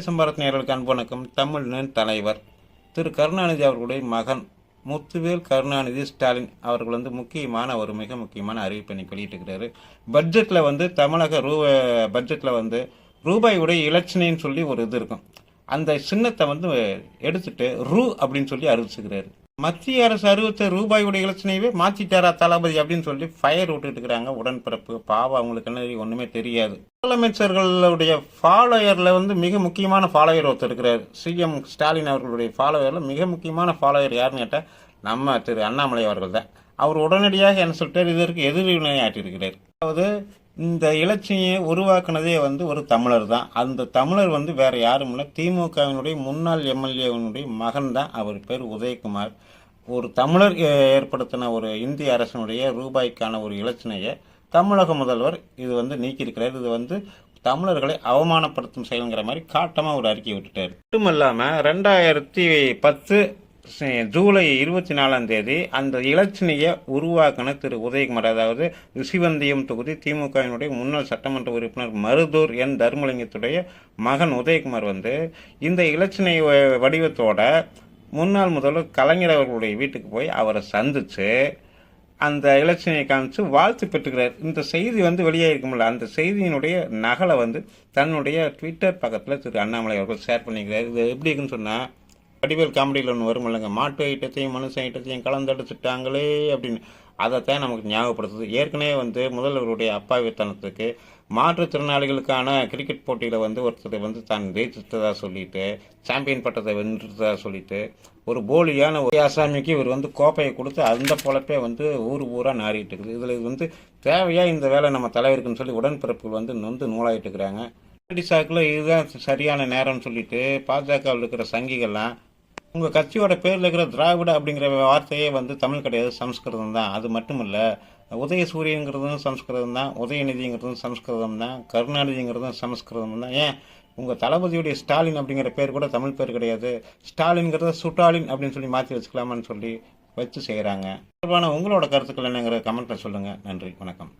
சம்பாரத் நேர்களுக்கு அன்பு தமிழின் தலைவர் திரு கருணாநிதி அவர்களுடைய மகன் முத்துவேல் கருணாநிதி ஸ்டாலின் அவர்கள் வந்து முக்கியமான ஒரு மிக முக்கியமான அறிவிப்பினை இன்னைக்கு வெளியிட்டிருக்கிறாரு. பட்ஜெட்டில் வந்து தமிழக ரூ பட்ஜெட்டில் வந்து ரூபாயுடைய இலட்சணைன்னு சொல்லி ஒரு இது இருக்கும். அந்த சின்னத்தை வந்து எடுத்துட்டு ரூ அப்படின்னு சொல்லி அறிவிச்சுக்கிறாரு. மத்திய அரசு அறிவித்த ரூபாயுடைய இலச்சனையவே மாத்திட்டாரா தளபதி அப்படின்னு சொல்லி ஃபயர் விட்டுட்டு இருக்கிறாங்க உடன்பிறப்பு பாவம் அவங்களுக்கு என்ன ஒண்ணுமே தெரியாது. முதலமைச்சர்களுடைய ஃபாலோயர்ல வந்து மிக முக்கியமான ஃபாலோயர் ஒருத்தர் இருக்கிறார். சிஎம் ஸ்டாலின் அவர்களுடைய ஃபாலோயர்ல மிக முக்கியமான ஃபாலோயர் யாருன்னு கேட்டால் நம்ம திரு அண்ணாமலை அவர்கள் தான். அவர் உடனடியாக என்ன சொல்லிட்டார்? இதற்கு எதிர்வினை ஆற்றியிருக்கிறார் அதாவது இந்த இலட்சியை உருவாக்குனதே வந்து ஒரு தமிழர் தான். அந்த தமிழர் வந்து வேற யாரும் இல்லை. திமுகவினுடைய முன்னாள் எம்எல்ஏவினுடைய மகன் தான் அவர் பேர் உதயகுமார். ஒரு தமிழர் ஏற்படுத்தின ஒரு இந்திய அரசினுடைய ரூபாய்க்கான ஒரு இலச்சினையை தமிழக முதல்வர் இது வந்து நீக்கியிருக்கிறார். இது வந்து தமிழர்களை அவமானப்படுத்தும் செயலுங்கிற மாதிரி காட்டமாக ஒரு அறிக்கை விட்டுட்டார். மட்டுமல்லாமல் ரெண்டாயிரத்தி பத்து ஜூலை இருபத்தி நாலாம் தேதி அந்த இலச்சினையை உருவாக்கின திரு உதயகுமார். அதாவது ரிஷிவந்தியம் தொகுதி திமுகவினுடைய முன்னாள் சட்டமன்ற உறுப்பினர் மருதூர் என். தர்மலிங்கத்துடைய மகன் உதயகுமார் வந்து இந்த இலச்சினை வ- வடிவத்தோட முன்னாள் முதல்வர் கலைஞர் அவர்களுடைய வீட்டுக்கு போய் அவரை சந்தித்து அந்த இலட்சணையை காமிச்சு வாழ்த்து பெற்றுக்கிறார். இந்த செய்தி வந்து வெளியாகிருக்கும்ல அந்த செய்தியினுடைய நகலை வந்து தன்னுடைய ட்விட்டர் பக்கத்தில் திரு அண்ணாமலை அவர்கள் ஷேர் பண்ணிக்கிறார். இது எப்படி இருக்குன்னு சொன்னால் வடிவேல் காமெடியில் ஒன்று வரும் இல்லைங்க. மாட்டு ஐட்டத்தையும் மனுஷன் ஐட்டத்தையும் கலந்தெடுத்துட்டாங்களே அப்படின்னு. அதைத்தான் நமக்கு ஞாபகப்படுத்துது. ஏற்கனவே வந்து முதல்வருடைய அப்பாவித்தனத்துக்கு மாற்றுத்திறனாளிகளுக்கான கிரிக்கெட் போட்டியில் வந்து ஒருத்தர் வந்து தான் ஜெயிச்சிட்டதா சொல்லிட்டு சாம்பியன் பட்டத்தை வென்றதா சொல்லிட்டு ஒரு போலியான ஒரு அசாமிக்கு இவர் வந்து கோப்பையை கொடுத்து அந்த பொழப்பே வந்து ஊர் ஊராக நாறிட்டு இருக்குது. இதில் இது வந்து தேவையாக இந்த வேலை நம்ம தலைவருக்குன்னு சொல்லி உடன்பிறப்புகள் வந்து நொந்து நூலாயிட்டு இருக்கிறாங்க. சாக்கில் இதுதான் சரியான நேரம்னு சொல்லிட்டு பாஜகவில் இருக்கிற சங்கிகள்லாம் உங்கள் கட்சியோட பேரில் இருக்கிற திராவிட அப்படிங்கிற வார்த்தையே வந்து தமிழ் கிடையாது சம்ஸ்கிருதம் தான். அது மட்டும் இல்லை உதயசூரியங்கிறதும் சம்ஸ்கிருதம் தான் உதயநிதிங்கிறதும் சம்ஸ்கிருதம் தான் கருணாநிதிங்கிறதும் சம்ஸ்கிருதம் தான். ஏன்? உங்கள் தளபதியுடைய ஸ்டாலின் அப்படிங்கிற பேர் கூட தமிழ் பேர் கிடையாது. ஸ்டாலின்ங்கிறத சுட்டாலின் அப்படின்னு சொல்லி மாற்றி வச்சுக்கலாமான்னு சொல்லி வச்சு செய்கிறாங்க தொடர்பான உங்களோட கருத்துக்கள் என்னங்கிற கமெண்ட்டில் சொல்லுங்கள் நன்றி வணக்கம்.